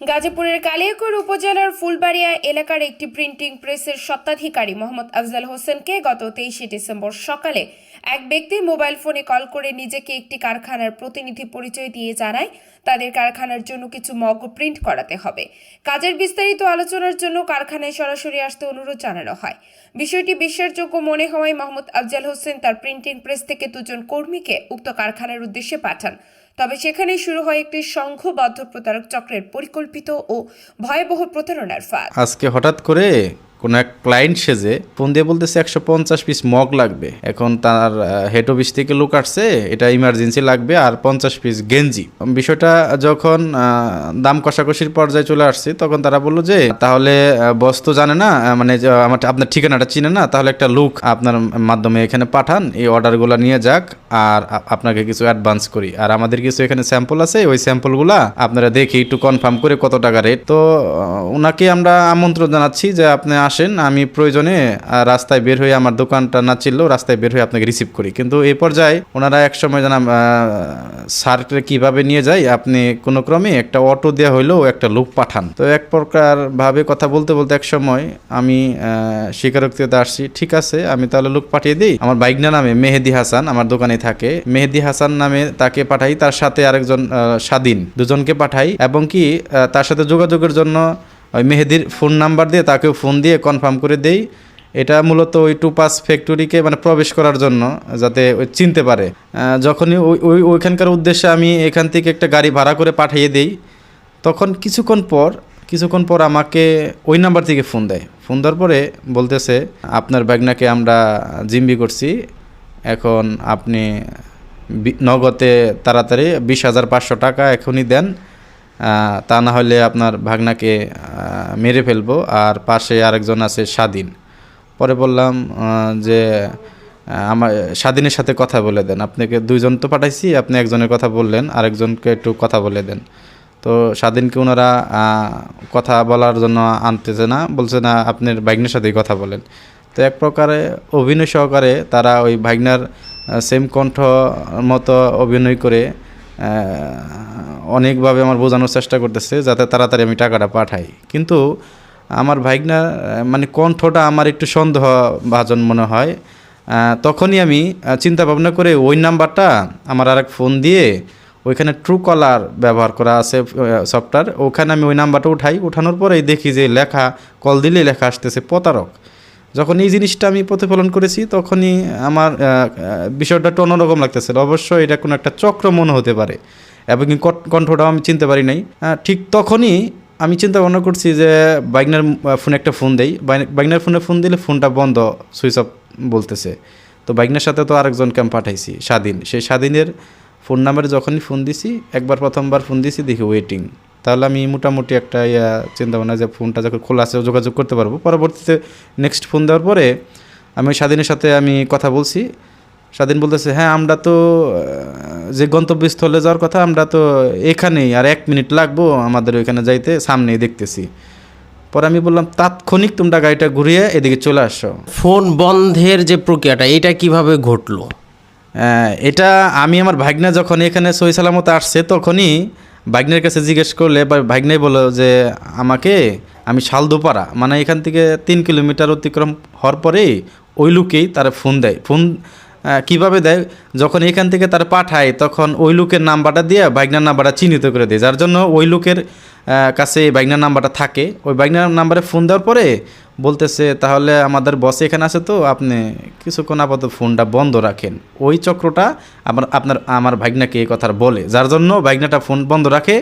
গাজীপুরের কালিয়াকৈর উপজেলার ফুলবাড়িয়া এলাকার একটি প্রিন্টিং প্রেসের স্বত্বাধিকারী মোহাম্মদ আফজাল হোসেনকে গত তেইশে ডিসেম্বর সকালে এক ব্যক্তি মোবাইল ফোনে কল করে নিজেকে একটি কারখানার প্রতিনিধি পরিচয় দিয়ে জানায়, তাদের কারখানার জন্য কিছু মগ প্রিন্ট করাতে হবে। কাজের বিস্তারিত আলোচনার জন্য কারখানায় সরাসরি আসতে অনুরোধ জানানো হয়। বিষয়টি বিশ্বাসযোগ্য মনে হওয়ায় মোহাম্মদ আফজাল হোসেন তার প্রিন্টিং প্রেস থেকে দুজন কর্মীকে উক্ত কারখানার উদ্দেশ্যে পাঠান। তবে সেখানেই শুরু হয় একটি সংঘবদ্ধ প্রতারক চক্রের পরিকল্পিত ও ভয়াবহ প্রতারণার ফাঁদ। আজকে হঠাৎ করে কোন এক ক্লায়েন্ট সেজে ফোন দিয়ে বলতেছে, একশো পঞ্চাশ পিস মগ লাগবে। এখন তার হেড অফিস থেকে লোক আসছে, এটা ইমার্জেন্সি লাগবে আর পঞ্চাশ পিস গেঞ্জি। বিষয়টা যখন দাম কষাকষির পর্যায়ে চলে আসছে, তখন তারা বলল যে, তাহলে বস তো জানে না মানে আমার আপনার ঠিকানাটা চিনে না, তাহলে একটা লোক আপনার মাধ্যমে এখানে পাঠান, এই অর্ডারগুলো নিয়ে যাক আর আপনাকে কিছু অ্যাডভান্স করি। আর আমাদের কিছু এখানে স্যাম্পল আছে, ওই স্যাম্পলগুলা আপনারা দেখি একটু কনফার্ম করে কত টাকা রেট তো ওনাকে আমরা আমন্ত্রণ জানাচ্ছি যে, আপনি আসেন, আমি প্রয়োজনে রাস্তায় বের হয়ে আমার দোকানটা না চিনলেও রাস্তায় বের হয়ে আপনাকে রিসিভ করি। কিন্তু এই পর্যায়ে ওনারা এক সময় জানাম সার্কে কীভাবে নিয়ে যায় আপনি কোনো ক্রমে একটা অটো দেওয়া হইলেও একটা লোক পাঠান। তো এক প্রকার ভাবে কথা বলতে বলতে এক সময় আমি স্বীকারোক্তিতে আসছি, ঠিক আছে, আমি তাহলে লোক পাঠিয়ে দিই। আমার বাইকনা নামে মেহেদি হাসান, আমার দোকানে থাকে। মেহেদি হাসান নামে তাকে পাঠাই, তার সাথে আরেকজন স্বাধীন, দুজনকে পাঠাই। এবং কি তার সাথে যোগাযোগের জন্য ওই মেহেদির ফোন নাম্বার দিয়ে তাকেও ফোন দিয়ে কনফার্ম করে দেই। এটা মূলত ওই টুপাস ফ্যাক্টরিকে মানে প্রবেশ করার জন্য যাতে ওই চিনতে পারে। যখনই ওই ওই, ওইখানকার উদ্দেশ্যে আমি এখান থেকে একটা গাড়ি ভাড়া করে পাঠিয়ে দিই, তখন কিছুক্ষণ পর কিছুক্ষণ পর আমাকে ওই নাম্বার থেকে ফোন দেয়। ফোন দেওয়ার পরে বলতেছে, আপনার ব্যাগনাকে আমরা জিম্বি করছি। এখন আপনি নগদে তাড়াতাড়ি বিশ হাজার পাঁচশো টাকা এখনই দেন। তা না হলে আপনার ভাগনাকে মেরে ফেলব। আর পাশে আরেকজন আছে স্বাধীন। পরে বললাম যে আমার, স্বাধীনের সাথে কথা বলে দেন। আপনাকে দুইজন তো পাঠাইছি, আপনি একজনের কথা বললেন, আরেকজনকে একটু কথা বলে দেন। তো স্বাধীনকে ওনারা কথা বলার জন্য আনতেছে না, বলছে না, আপনার ভাগ্নের সাথেই কথা বলেন। তো এক প্রকারে অভিনয় সহকারে তারা ওই ভাগ্নার সেম কণ্ঠ মতো অভিনয় করে অনেকভাবে আমার বোঝানোর চেষ্টা করতেছে যাতে তাড়াতাড়ি আমি টাকাটা পাঠাই। কিন্তু আমার ভাইগনা মানে কণ্ঠটা আমার একটু সন্দেহ ভাজন মনে হয়। তখনই আমি চিন্তা ভাবনা করে ওই নাম্বারটা আমার আরেক ফোন দিয়ে ওইখানে ট্রু কলার ব্যবহার করা আছে সফটওয়্যার ওখানে আমি ওই নাম্বারটা উঠাই। উঠানোর পরেই দেখি যে লেখা কল দিলে লেখা আসতেছে প্রতারক। যখন এই জিনিসটা আমি প্রতিফলন করেছি, তখনই আমার বিষয়টা একটু অন্যরকম লাগতেছিল অবশ্যই এটা কোনো একটা চক্র মনে হতে পারে এবং কণ্ঠটাও আমি চিনতে পারি নাই। ঠিক তখনই আমি চিন্তা ভাবনা করছি যে বাইকনার ফোনে একটা ফোন দেই। বাইকনার ফোনে ফোন দিলে ফোনটা বন্ধ সুইচ অফ বলতেছে। তো বাইকনার সাথে তো আরেকজনকে আমি পাঠাইছি, স্বাধীন। সেই স্বাধীনের ফোন নাম্বারে যখনই ফোন দিছি, একবার প্রথমবার ফোন দিছি, দেখি ওয়েটিং তাহলে আমি মোটামুটি একটা ইয়া চিন্তা ভাবনা যে ফোনটা যখন খোলা আছে যোগাযোগ করতে পারব। পরবর্তীতে নেক্সট ফোন দেওয়ার পরে আমি স্বাধীনের সাথে আমি কথা বলছি। স্বাধীন বলতেছে হ্যাঁ আমরা তো যে গন্তব্যস্থলে যাওয়ার কথা আমরা তো এখানেই আর এক মিনিট লাগবো আমাদের ওইখানে যাইতে সামনেই দেখতেছি। পরে আমি বললাম তাৎক্ষণিক তোমরা গাড়িটা ঘুরিয়ে এদিকে চলে আসো। ফোন বন্ধের যে প্রক্রিয়াটা এটা কীভাবে ঘটলো? এটা আমি আমার ভাগ্না যখন এখানে সই সালামত আসছে তখনই ভাগ্নের কাছে জিজ্ঞেস করলে বা ভাগ্নাই বলল যে আমাকে, আমি শালদোপাড়া মানে এখান থেকে তিন কিলোমিটার অতিক্রম হওয়ার পরেই ওই লোকেই তারা ফোন দেয়। ফোন কীভাবে দেয়? যখন এখান থেকে তারা পাঠায়, তখন ওই লোকের নাম্বারটা দিয়ে ভাগ্নার নাম্বারটা চিহ্নিত করে দেয়। যার জন্য ওই লোকের কাছে এই বাইকনার নাম্বারটা থাকে। ওই বাইকনার নাম্বারে ফোন দেওয়ার পরে বলতেছে, তাহলে আমাদের বস এখানে আছে তো, আপনি কিছুক্ষণ আপাতত ফোনটা বন্ধ রাখেন। ওই চক্রটা আমার আপনার, আমার ভাগনাকে এই কথা বলে, যার জন্য ভাগনাটা ফোন বন্ধ রাখে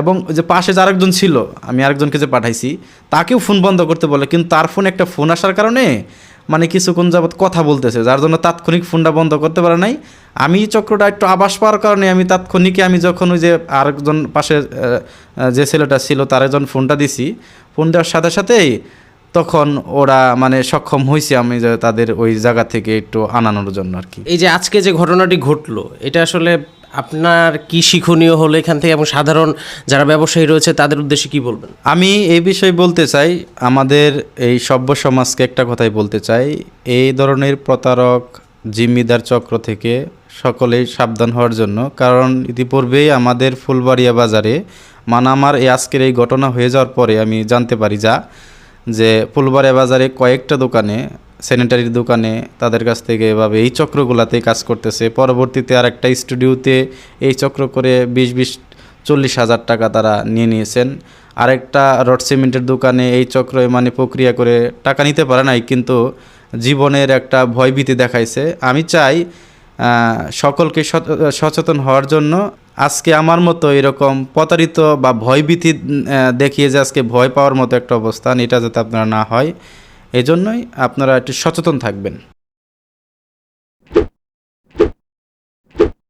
এবং যে পাশে যে আরেকজন ছিল, আমি আরেকজনকে যে পাঠাইছি, তাকেও ফোন বন্ধ করতে বলে, কিন্তু তার ফোন একটা ফোন আসার কারণে মানে কিছুক্ষণ যাবত কথা বলতেছে, যার জন্য তাৎক্ষণিক ফোনটা বন্ধ করতে পারে নাই। আমি চক্রটা একটু আবাস পাওয়ার কারণে আমি তাৎক্ষণিক আমি যখন ওই যে আরেকজন পাশে যে ছেলেটা ছিল তার একজন ফোনটা দিছি। ফোন দেওয়ার সাথে সাথেই তখন ওরা মানে সক্ষম হয়েছে আমি যে তাদের ওই জায়গা থেকে একটু আনানোর জন্য আর কি। এই যে আজকে যে ঘটনাটি ঘটলো, এটা আসলে আপনার কি শিক্ষণীয় হলো এখান থেকে এবং সাধারণ যারা ব্যবসায়ী রয়েছে, তাদের উদ্দেশ্যে কি বলবেন? আমি এই বিষয়ে বলতে চাই, আমাদের এই সভ্য সমাজকে একটা কথাই বলতে চাই, এই ধরনের প্রতারক, জিম্মিদার চক্র থেকে সকলেই সাবধান হওয়ার জন্য। কারণ ইতিপূর্বেই আমাদের ফুলবাড়িয়া বাজারে মানে আমার এই আজকের এই ঘটনা হয়ে যাওয়ার পরে আমি জানতে পারি যা, যে ফুলবাড়িয়া বাজারে কয়েকটা দোকানে স্যানিটারির দোকানে তাদের কাছ থেকে এভাবে এই চক্রগুলাতে কাজ করতেছে। পরবর্তীতে আর একটা স্টুডিওতে এই চক্র করে বিশ বিশ চল্লিশ হাজার টাকা তারা নিয়ে নিয়েছেন। আরেকটা রড সিমেন্টের দোকানে এই চক্র মানে প্রক্রিয়া করে টাকা নিতে পারে নাই, কিন্তু জীবনের একটা ভয়ভীতি দেখাইছে। আমি চাই সকলকে সচ- সচেতন হওয়ার জন্য আজকে আমার মতো এরকম প্রতারিত বা ভয়ভীতি দেখিয়ে যে আজকে ভয় পাওয়ার মতো একটা অবস্থান, এটা যাতে আপনারা না হয়। এজন্যই আপনারা একটু সচেতন থাকবেন।